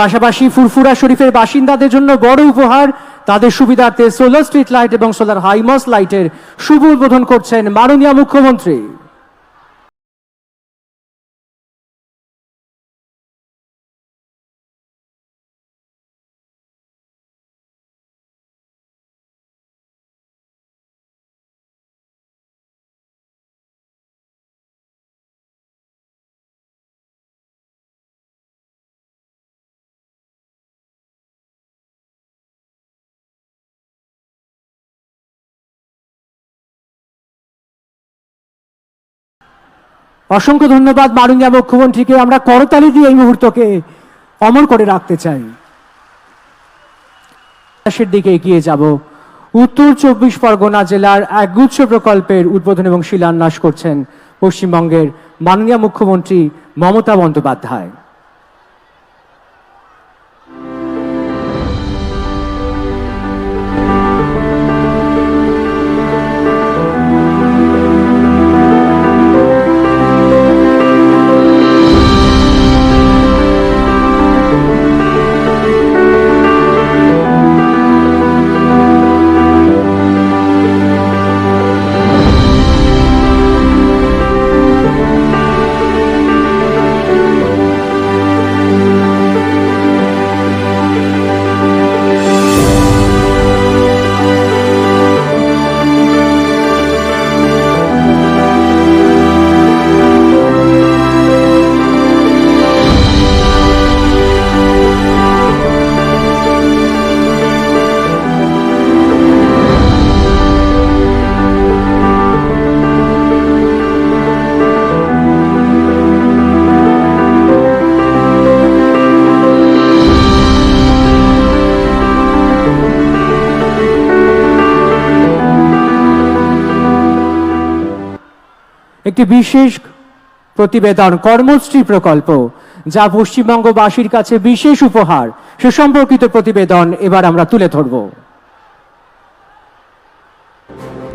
পাশাপাশি ফুরফুরা শরীফের বাসিন্দাদের জন্য বড় উপহার, তাদের সুবিধার্থে সোলার স্ট্রিট লাইট এবং সোলার হাইমস লাইটের শুভ উদ্বোধন করছেন মাননীয় মুখ্যমন্ত্রী। অসংখ্য ধন্যবাদ মাননীয় মুখ্যমন্ত্রীকে আমরা করতালি দিয়ে এই মুহূর্তকে অমর করে রাখতে চাই। দিকে এগিয়ে যাব। উত্তর চব্বিশ পরগনা জেলার একগুচ্ছ প্রকল্পের উদ্বোধন এবং শিলান্যাস করছেন পশ্চিমবঙ্গের মাননীয় মুখ্যমন্ত্রী মমতা বন্দ্যোপাধ্যায়। একটি বিশেষ প্রতিবেদন কর্মশ্রী প্রকল্প, যা পশ্চিমবঙ্গবাসীর কাছে বিশেষ উপহার। সে সম্পর্কিত প্রতিবেদন এবার আমরা তুলে ধরব।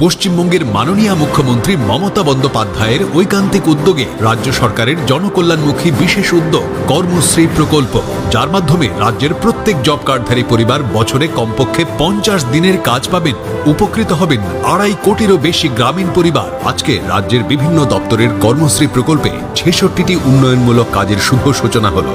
পশ্চিমবঙ্গের মাননীয় মুখ্যমন্ত্রী মমতা বন্দ্যোপাধ্যায়ের ঐকান্তিক উদ্যোগে রাজ্য সরকারের জনকল্যাণমুখী বিশেষ উদ্যোগ, কর্মশ্রী প্রকল্প, যার মাধ্যমে রাজ্যের প্রত্যেক জব কার্ডধারী পরিবার বছরে কমপক্ষে পঞ্চাশ দিনের কাজ পাবেন, উপকৃত হবেন আড়াই কোটিরও বেশি গ্রামীণ পরিবার। আজকে রাজ্যের বিভিন্ন দপ্তরের কর্মশ্রী প্রকল্পে ছেষট্টিটি উন্নয়নমূলক কাজের শুভ সূচনা হলো।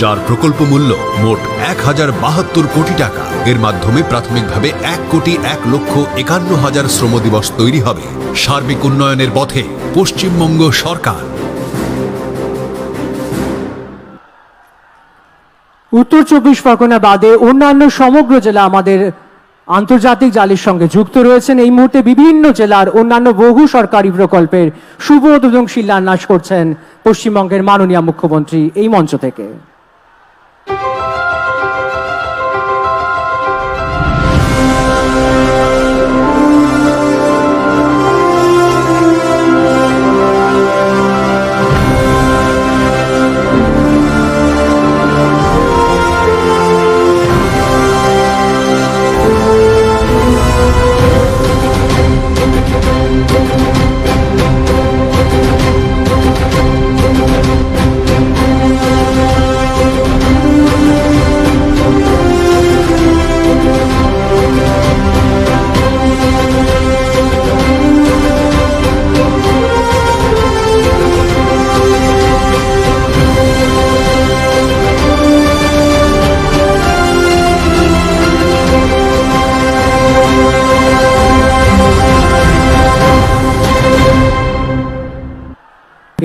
যার প্রকল্প মূল্য মোট এক হাজার বাহাত্তর কোটি টাকা। এর মাধ্যমে প্রাথমিকভাবে এক কোটি এক লক্ষ একান্ন হাজার শ্রম দিবস তৈরি হবে। সার্বিক উন্নয়নের পথে পশ্চিমবঙ্গ সরকার। উত্তর চব্বিশ পরগনা বাদে অন্যান্য সমগ্র জেলা আমাদের আন্তর্জাতিক জালির সঙ্গে যুক্ত রয়েছেন। এই মুহূর্তে বিভিন্ন জেলার অন্যান্য বহু সরকারি প্রকল্পের শুভ উদ্বোধন শিলান্যাস করছেন পশ্চিমবঙ্গের মাননীয় মুখ্যমন্ত্রী এই মঞ্চ থেকে।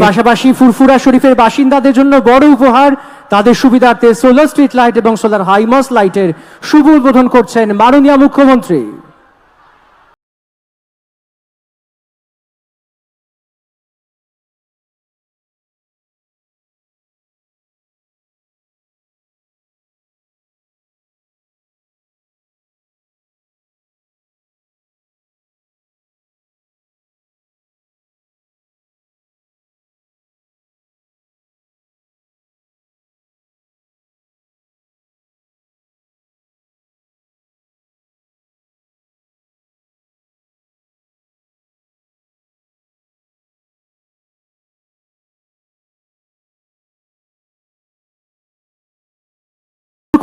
পাশাপাশি ফুরফুরা শরীফের বাসিন্দাদের জন্য বড় উপহার, তাদের সুবিধার্থে সোলার স্ট্রিট লাইট এবং সোলার হাইমস লাইটের শুভ উদ্বোধন করছেন মাননীয় মুখ্যমন্ত্রী।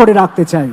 করে রাখতে চাই।